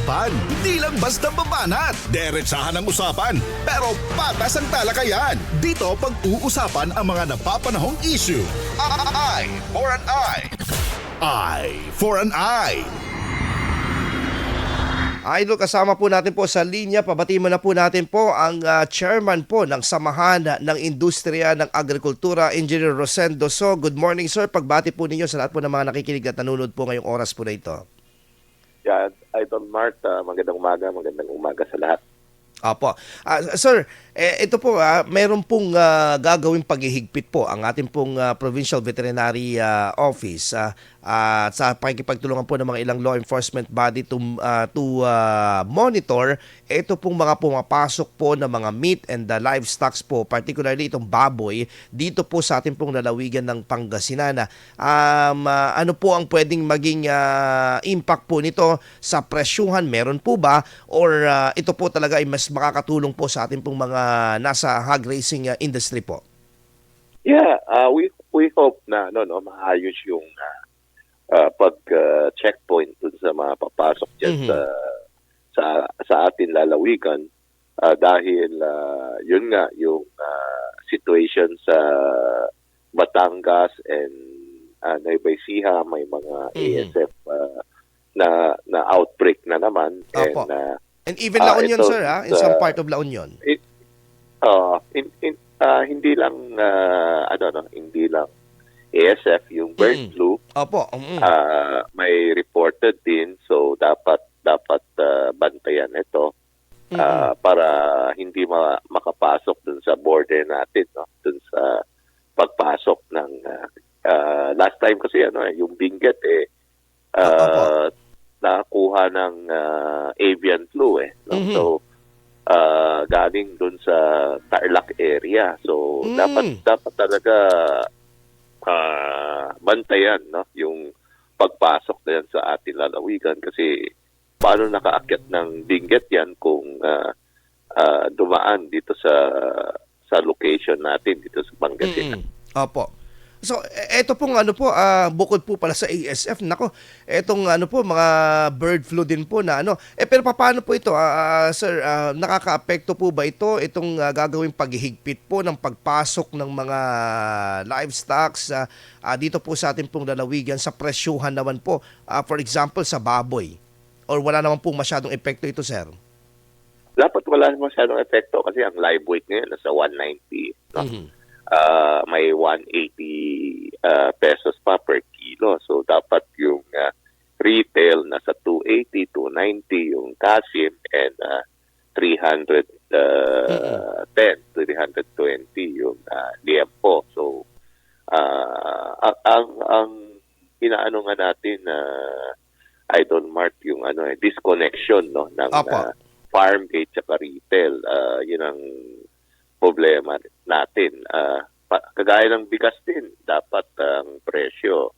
usapan. Hindi lang basta babanat. Derechahan ang usapan, pero patas ang talakayan. Dito pag-uusapan ang mga napapanahong issue. Eye for an eye. Eye for an eye. Idol, kasama po natin po sa linya. Pabati mo na po natin po ang ah, chairman po ng Samahan ng Industriya ng Agrikultura, Engineer Rosendo. So, good morning sir. Pagbati po ninyo sa lahat po ng mga nakikinig at nanonood po ngayong oras po na ito. Yeah, Idol Mart, ah, magandang umaga, magandang umaga sa lahat. Opo. Ah, sir, eh, ito po, ah, meron pong ah, gagawing paghihigpit po ang ating pong ah, Provincial Veterinary ah, Office ah, at sa pakikipagtulungan po ng mga ilang law enforcement body to, ah, to ah, monitor ito pong mga pumapasok po ng mga meat and the livestock po, particularly itong baboy, dito po sa ating pong lalawigan ng Pangasinan. Um, ah, ano po ang pwedeng maging ah, impact po nito sa presyuhan? Meron po ba? Or ah, ito po talaga ay mas makakatulong po sa ating pong mga nasa hog racing ah, industry po? Yeah, ah, we we hope na no no maayos yung ah, pag ah, checkpoint dun sa mga papasok diyan Mhm. sa sa sa atin lalawigan Ah, dahil ah, yun nga yung ah, situation sa Batangas and uh, Nueva Ecija may mga Mhm. ASF ah, na na outbreak na naman Opo. and ah, And even La Union, ito, sir, ha? in sa- some part of La Union. Ah, in, in, ah, hindi lang ah, ano no, hindi lang ASF yung bird Mm. flu Opo. mm. ah, may reported din so dapat dapat ah, bantayan ito ah, para hindi ma- makapasok dun sa border natin no dun sa pagpasok ng ah, ah, last time kasi ano eh, yung Benguet eh ah, nakakuha ng ah, avian flu eh no? Mhm. so ah, galing dun sa Tarlac area so Mm. dapat dapat talaga ah, bantayan no yung pagpasok na yan sa ating lalawigan kasi paano nakaakyat ng Benguet yan kung ah, ah, dumaan dito sa sa location natin dito sa Pangasinan. Mm-mm. Opo. So, e- eto pong ano po, ah, bukod po pala sa ASF, nako, etong ano po, mga bird flu din po na ano. Eh, pero paano po ito, ah, sir, ah, nakaka-apekto po ba ito, itong ah, gagawing paghihigpit po ng pagpasok ng mga livestock sa, ah, dito po sa ating pong lalawigan sa presyuhan naman po, ah, for example, sa baboy? Or wala naman pong masyadong epekto ito, sir? Dapat wala masyadong epekto kasi ang live weight ngayon nasa 190. No? Mhm. Ah, may 180 ah, pesos pa per kilo. So dapat yung ah, retail nasa 280, 290 yung kasim and ah, 310, 320 yung uh, liempo. So ah, ang, ang ang inaano nga natin na Idol Mart yung ano eh disconnection no ng Apo. ah, farm gate at retail. Ah, yun ang problema natin. Pa- kagaya ng bigas din, dapat ang presyo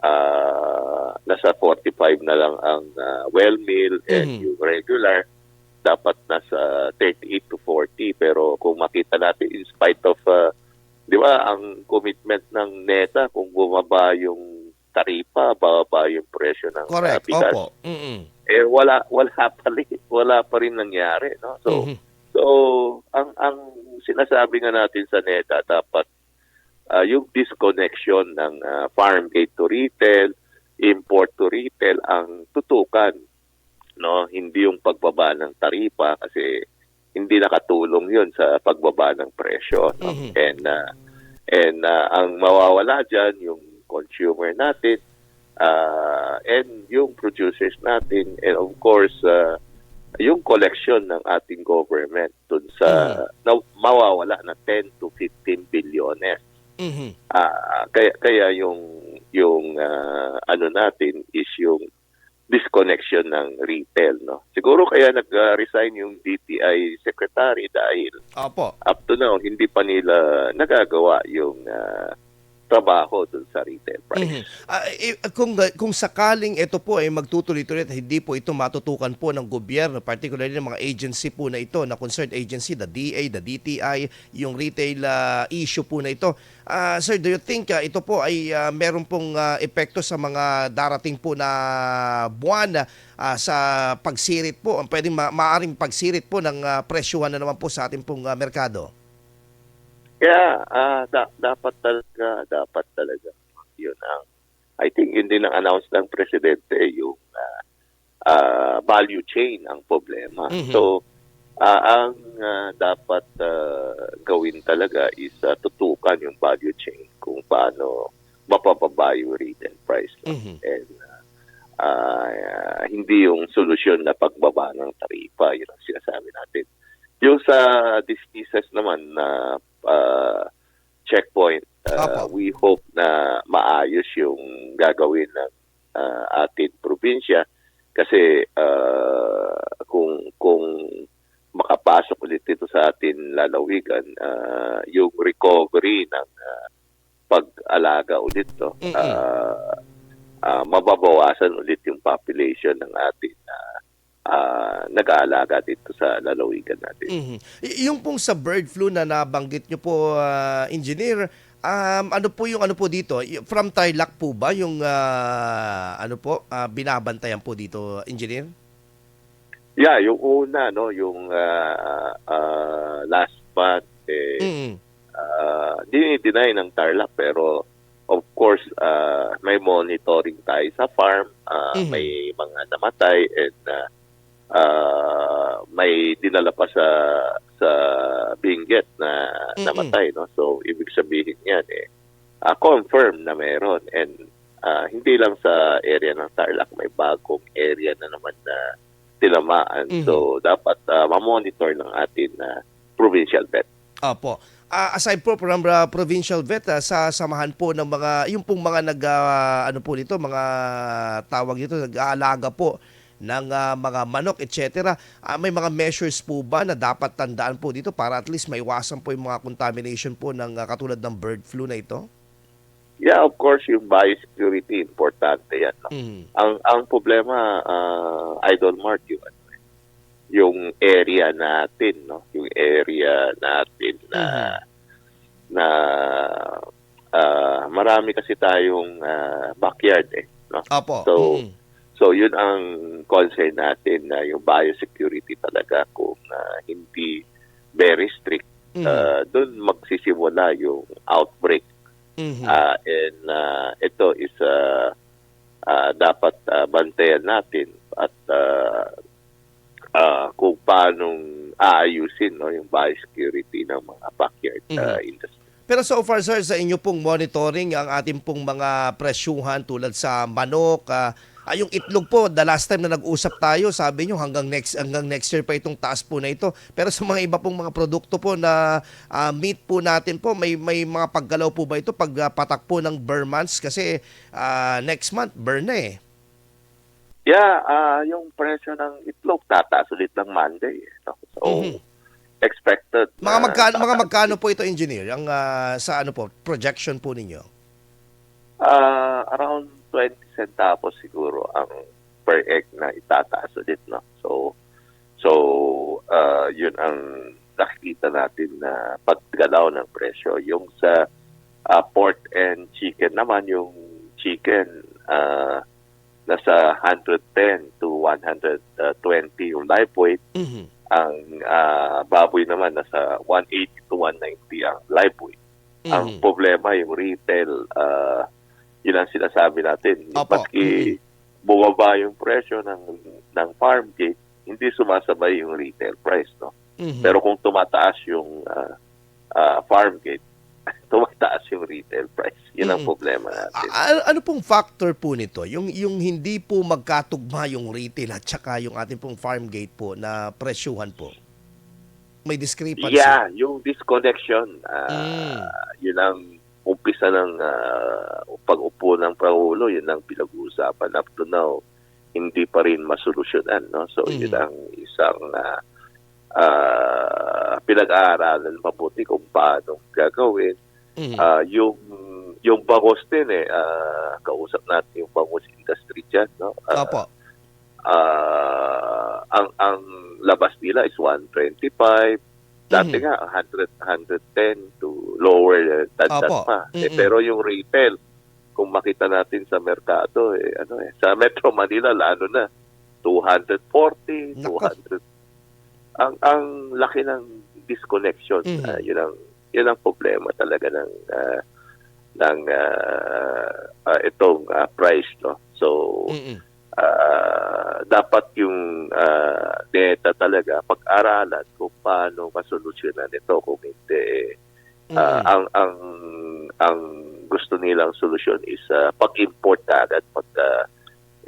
ah, nasa 45 na lang ang ah, well meal and Mhm. yung regular dapat nasa 38 to 40 pero kung makita natin in spite of ah, di ba ang commitment ng NETA kung bumaba yung taripa bababa yung presyo ng Correct. bigas Opo. Mm-mm. Eh wala wala pa rin wala pa rin nangyari no so Mhm. so ang ang sinasabi nga natin sa NETA dapat ah, yung disconnection ng ah, farm gate to retail import to retail ang tutukan no hindi yung pagbaba ng taripa kasi hindi nakatulong yun sa pagbaba ng presyo no? Mhm. and ah, and ah, ang mawawala diyan yung consumer natin ah, and yung producers natin and of course ah, yung collection ng ating government dun sa na, mawawala na 10 to 15 bilyones Mhm. Ah, kaya kaya yung yung ah, ano natin is yung disconnection ng retail no siguro kaya nag-resign yung DTI secretary dahil Opo. up to now hindi pa nila nagagawa yung ah, trabaho dun sa retail price. Mhm. Ah, eh, kung kung sakaling ito po ay magtutuloy-tuloy at hindi po ito matutukan po ng gobyerno, particularly ng mga agency po na ito, na concerned agency, the DA, the DTI, yung retail ah, issue po na ito. Ah, sir, do you think ah, ito po ay ah, meron pong ah, epekto sa mga darating po na buwan ah, sa pagsirit po, pwedeng ma- maaring pagsirit po ng ah, presyuhan na naman po sa ating pong ah, merkado? Kaya ah, da- dapat talaga, dapat talaga yun ang I think yun din ang announce ng presidente yung ah, ah, value chain ang problema. Mhm. So ah, ang ah, dapat ah, gawin talaga is ah, tutukan yung value chain kung paano mapapaba yung retail price. no? Mhm. And ah, ah, hindi yung solusyon na pagbaba ng taripa, yun ang sinasabi natin. Yung sa diseases naman na ah, checkpoint, Apo. we hope na maayos yung gagawin ng ah, ating probinsya kasi ah, kung kung makapasok ulit ito sa atin lalawigan, ah, yung recovery ng ah, pag-alaga ulit to, ah, ah, mababawasan ulit yung population ng atin ah, nag-aalaga dito sa lalawigan natin. Mhm. Y- yung pong sa bird flu na nabanggit nyo po, ah, engineer, um, ano po yung ano po dito? From Tarlac po ba yung ah, ano po ah, binabantayan po dito, engineer? Yeah, yung una, no, yung ah, ah, last month, eh, Mhm. uh, deny ng Tarlac pero of course uh, may monitoring tayo sa farm uh, Mhm. may mga namatay and uh, uh, may dinala pa sa sa Benguet na Mhm. namatay no so ibig sabihin yan eh uh, confirm na meron and uh, hindi lang sa area ng Tarlac may bagong area na naman na tinamaan Mhm. so dapat uh, ma-monitor ng atin na provincial vet Opo. Ah, aside po from uh, provincial vet, ah, sa samahan po ng mga, yung pong mga nag, ah, ano po dito, mga tawag dito, nag-aalaga po ng ah, mga manok, etc. Ah, may mga measures po ba na dapat tandaan po dito para at least maiwasan po yung mga contamination po ng ah, katulad ng bird flu na ito? Yeah, of course, yung biosecurity, importante yan. No? Mhm. Ang ang problema, uh, Idol Mart, yung, ano, yung area natin, no? Yung area natin na, na ah, marami kasi tayong ah, backyard eh. No? Opo. So, Mhm. So, yun ang concern natin na yung biosecurity talaga kung ah, hindi very strict, Mhm. ah, doon magsisimula yung outbreak Mhm. Ah, and ah, ito is ah, ah, dapat ah, bantayan natin at ah, ah, kung paano aayusin no, yung biosecurity ng mga backyard ah, industry. Pero so far sir, sa inyo pong monitoring, ang ating pong mga presyuhan tulad sa manok, ah, ah, yung itlog po, the last time na nag-usap tayo, sabi nyo hanggang next hanggang next year pa itong taas po na ito. Pero sa mga iba pong mga produkto po na ah, meat po natin po, may may mga paggalaw po ba ito pag ah, patak po ng burn months? Kasi ah, next month, burn na eh. Yeah, ah, yung presyo ng itlog tataas ulit ng Monday. eh? So, Mhm. expected. Mga magkano, mga magkano po ito, engineer? Ang ah, sa ano po, projection po ninyo? Ah, around 20 centavos siguro ang per egg na itataas ulit, no? So, so, ah, yun ang nakikita natin na paggalaw ng presyo. Yung sa ah, pork and chicken naman, yung chicken, ah, nasa 110 to 120 yung live weight. Mhm. Ang ah, baboy naman, nasa 180 to 190 ang live weight. Ang Mhm. problema yung retail, ah, yun ang sinasabi natin. Opo. Maski bumaba yung presyo ng ng farm gate, hindi sumasabay yung retail price, no? Mhm. Pero kung tumataas yung ah, ah, farm gate, tumataas yung retail price. Yun ang Mm. problema natin. A- ano pong factor po nito? Yung yung hindi po magkatugma yung retail at saka yung ating pong farm gate po na presyuhan po. May discrepancy. Yeah, yung disconnection, ah, Mm. yun ang umpisa ng ah, pag-upo ng Pangulo, yun ang pinag-uusapan. Up to now, hindi pa rin masolusyonan. No? So, Mhm. yun ang isang ah, ah, pinag-aaralan mabuti kung paano gagawin. Mhm. Ah, yung yung bangos din eh, ah, kausap natin yung bangos industry dyan, no? Ah, Opo. ah, ang ang labas nila is 125. Dati Mhm. nga 100 110 to lower uh, tagdan Opo. pa. Eh, Mhm. pero yung retail kung makita natin sa merkado eh ano eh sa Metro Manila lalo na 240, Nako. 200. Ang ang laki ng disconnection. Mhm. Ah, yun ang yun ang problema talaga ng ah, ng ah, ah, itong ah, price no. So Mm-mm. ah, dapat yung uh, data talaga pag-aralan kung paano masolusyonan ito kung hindi Mm-mm. ang ang ang gusto nilang solusyon is ah, pag-import na agad pag ah,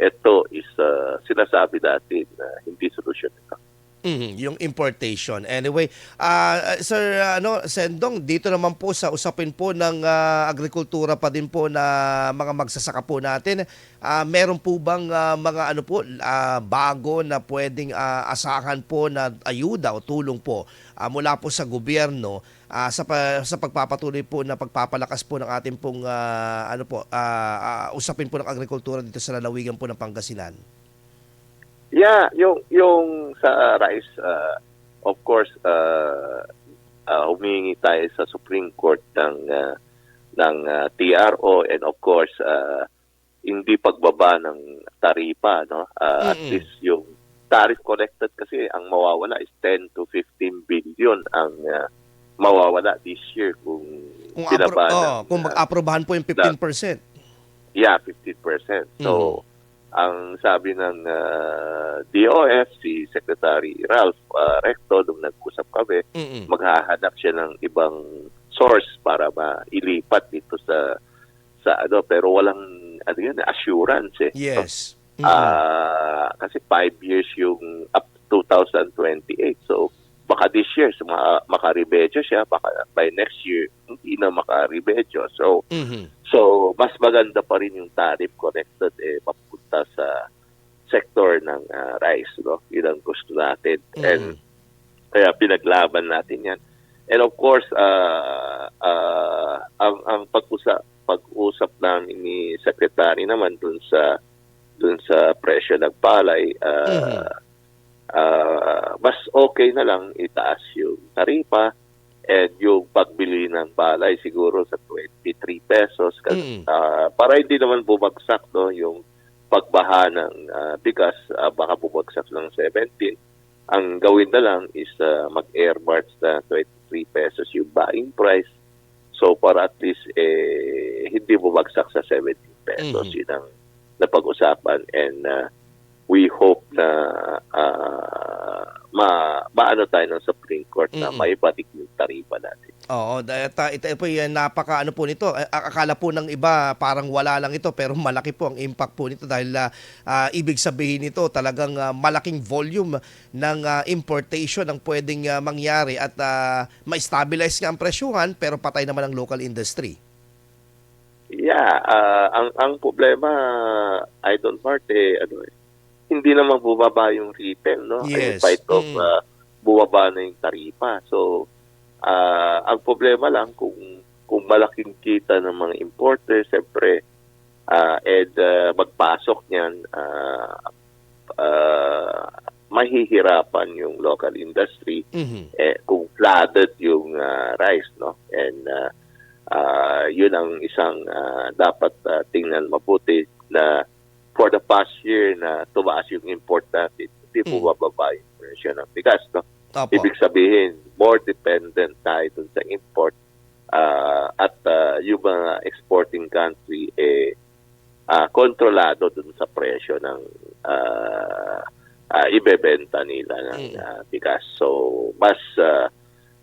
ito is ah, sinasabi natin na hindi solusyon ito. Mhm, yung importation. Anyway, ah Sir ano Sendong, dito naman po sa usapin po ng ah, agrikultura pa din po na mga magsasaka po natin, ah meron po bang ah, mga ano po ah, bago na pwedeng ah, asahan po na ayuda o tulong po ah, mula po sa gobyerno ah, sa pa- sa pagpapatuloy po na pagpapalakas po ng ating pong ah, ano po ah, ah, usapin po ng agrikultura dito sa lalawigan po ng Pangasinan. Yeah, yung yung sa rice uh, of course uh, uh, humingi tayo sa Supreme Court ng uh, ng uh, TRO and of course uh, hindi pagbaba ng taripa no Uh, at Mm-mm. least yung tariff collected kasi ang mawawala is 10 to 15 billion ang uh, mawawala this year kung, Kung, apro- ng, oh, kung uh, mag-aprobahan po yung 15%. Yeah, 15%. So, ang sabi ng uh, DOF, si Secretary Ralph uh, Recto, nung nag-usap kami, Mm-mm. maghahanap siya ng ibang source para mailipat dito sa sa ano pero walang ano yun assurance eh Yes. Mm-mm. Ah, kasi five years yung up to 2028 so baka this year ma- makaribedyo siya baka by next year hindi na makaribedyo so Mhm. So, mas maganda pa rin yung tariff connected eh papunta sa sector ng ah, rice, no? Yun ang gusto natin. Mhm. And kaya pinaglaban natin yan. And of course, ah ah, ang, ang pag-usap, pag-usap namin ni Secretary naman dun sa dun sa presyo ng palay, ah, Mhm. Ah, mas okay na lang itaas yung taripa and yung pagbili ng balay siguro sa 23 pesos kasi Mm. ah, para hindi naman bumagsak no yung pagbaha ng ah, bigas ah, baka bumagsak ng 17 ang gawin na lang is ah, mag-airmarks na 23 pesos yung buying price so para at least eh hindi bumagsak sa 17 pesos Mhm. yun ang napag-usapan and ah, we hope na ah, ma maano tayo ng Supreme Court na Mm-mm. maibalik yung taripa natin. Oo, dahil ta- ito, po yan, napaka ano po nito. Ak- Akala po ng iba parang wala lang ito pero malaki po ang impact po nito dahil ah, ah, ibig sabihin nito talagang ah, malaking volume ng ah, importation ang pwedeng ah, mangyari at ah, ma-stabilize nga ang presyuhan pero patay naman ang local industry. Yeah, ah, ang ang problema Idol Mart eh ano eh, hindi naman bumaba yung retail no in Yes. spite of Mm. ah, bumaba na yung taripa. So ah, ang problema lang kung kung malaking kita ng mga importers, siyempre ah, and ah, magpasok niyan ah, ah, mahihirapan yung local industry Mhm. eh, kung flooded yung ah, rice, no? And ah, ah, yun ang isang ah, dapat ah, tingnan mabuti na for the past year na tumaas yung import natin, hindi Mm. bumababa yung presyo ng bigas, no? Opo. Ibig sabihin, more dependent tayo dun sa import ah, at ah, yung mga exporting country eh ah, kontrolado dun sa presyo ng ah, ah, ibebenta nila ng ah, bigas. So, mas ah,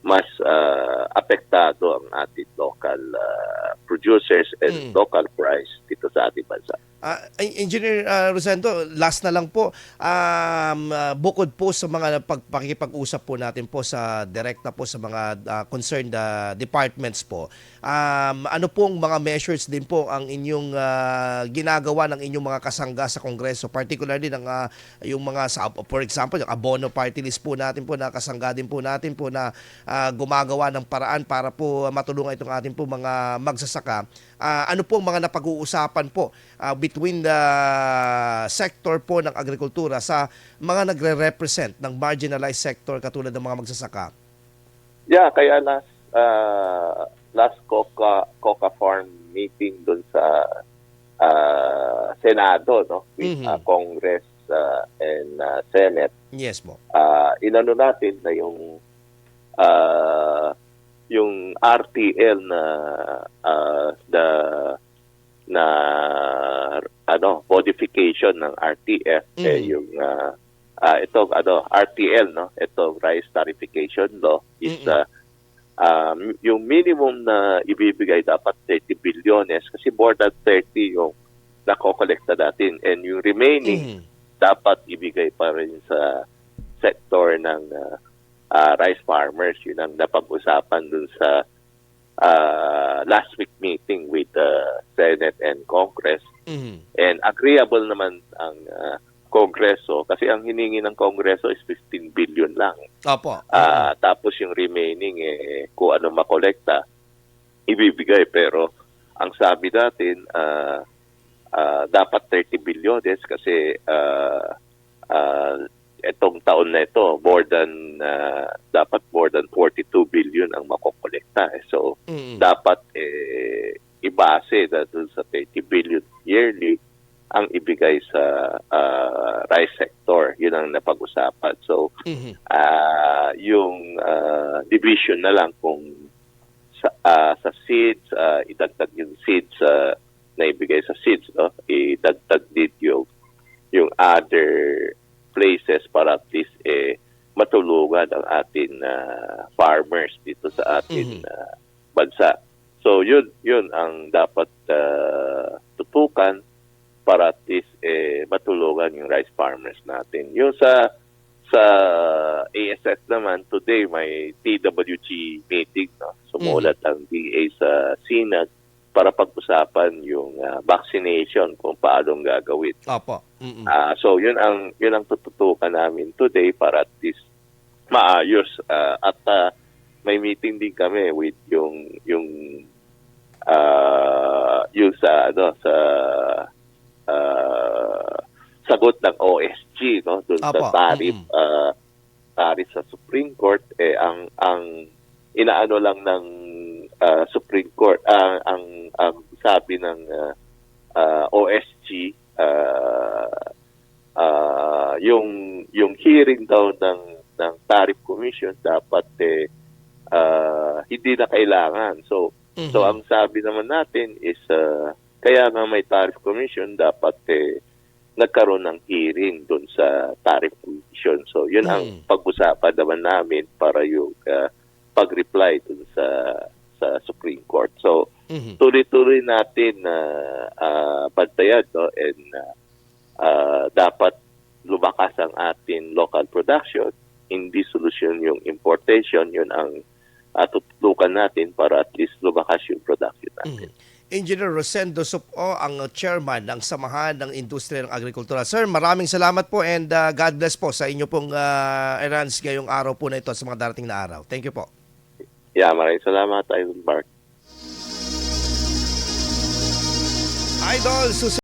mas ah, apektado ang ating local ah, producers and Mm. local price dito sa ating bansa. Ah, Engineer ah, Rosendo, last na lang po. Um, ah, bukod po sa mga pag, pakikipag-usap po natin po sa direkta po sa mga ah, concerned ah, departments po, um, ano pong mga measures din po ang inyong ah, ginagawa ng inyong mga kasangga sa Kongreso, particularly ng ah, yung mga, sa, for example, yung abono party list po natin po na kasangga din po natin po na ah, gumagawa ng paraan para po matulungan itong ating po mga magsasaka. Ah, ano po ang mga napag-uusapan po ah, between the sector po ng agrikultura sa mga nagre-represent ng marginalized sector katulad ng mga magsasaka? Yeah, kaya last uh, last Coca Coca Farm meeting doon sa uh, Senado no with Mhm. uh, Congress uh, and uh, Senate Yes po. uh, inano natin na yung uh, yung RTL na uh, the na ano modification ng RTF eh Mhm. yung uh, uh, ito ano RTL no ito rice tarification law is Mhm. uh, um, yung minimum na ibibigay dapat 30 bilyones kasi more than 30 yung nakokolekta natin and yung remaining Mhm. dapat ibigay pa rin sa sector ng uh, uh, rice farmers. Yun ang napag-usapan dun sa uh, last week meeting with the Senate and Congress. Mhm. And agreeable naman ang uh, Kongreso kasi ang hiningi ng Kongreso is 15 billion lang. Opo. Ah, tapos yung remaining eh kung ano makolekta ibibigay pero ang sabi natin ah ah, dapat 30 bilyones kasi ah ah, itong taon na ito more than ah, dapat more than 42 billion ang makokolekta eh. so Mhm. dapat eh ibase na dun sa 30 billion yearly ang ibigay sa ah, rice sector yun ang napag-usapan so Mhm. ah yung ah, division na lang kung sa, ah, sa seeds, ah, idagdag yung seeds ah, na ibigay sa seeds, no? idagdag din yung, yung other places para at least eh, matulungan ang atin ah, farmers dito sa atin Mhm. ah, bansa. So yun yun ang dapat ah, tutukan para at least eh, matulungan yung rice farmers natin. Yung sa sa ASS naman, today may TWG meeting. No? Sumulat ang DA sa SINAG para pag-usapan yung ah, vaccination kung paano gagawin. Opo. Mhm. Ah, so yun ang yun ang tututukan namin today para at least maayos Ah, at ah, may meeting din kami with yung yung ah yung sa ano sa ah, sagot ng OSG no dun sa Apo, tariff mm-mm. ah, tariff sa Supreme Court eh ang ang inaano lang ng ah, Supreme Court ang ang ang sabi ng ah, ah, OSG ah, ah, yung yung hearing daw ng ng tariff commission dapat eh ah, hindi na kailangan so Mhm. so ang sabi naman natin is ah, kaya nga may tariff commission dapat eh nagkaroon ng hearing doon sa tariff commission so yun ang Mm. pag-usapan naman namin para yung ah, pag-reply doon sa sa Supreme Court so Mhm. tuloy-tuloy natin na ah, bantayan no and ah, ah, dapat lumakas ang atin local production hindi solusyon yung importation yun ang uh, tutukan natin para at least lumakas yung production natin. Mhm. Engineer Rosendo Supo, ang chairman ng Samahan ng Industriya ng Agrikultura. Sir, maraming salamat po and uh, God bless po sa inyo pong uh, errands ngayong araw po na ito at sa mga darating na araw. Thank you po. Yeah, maraming salamat, Idol Mark. Idol, susunod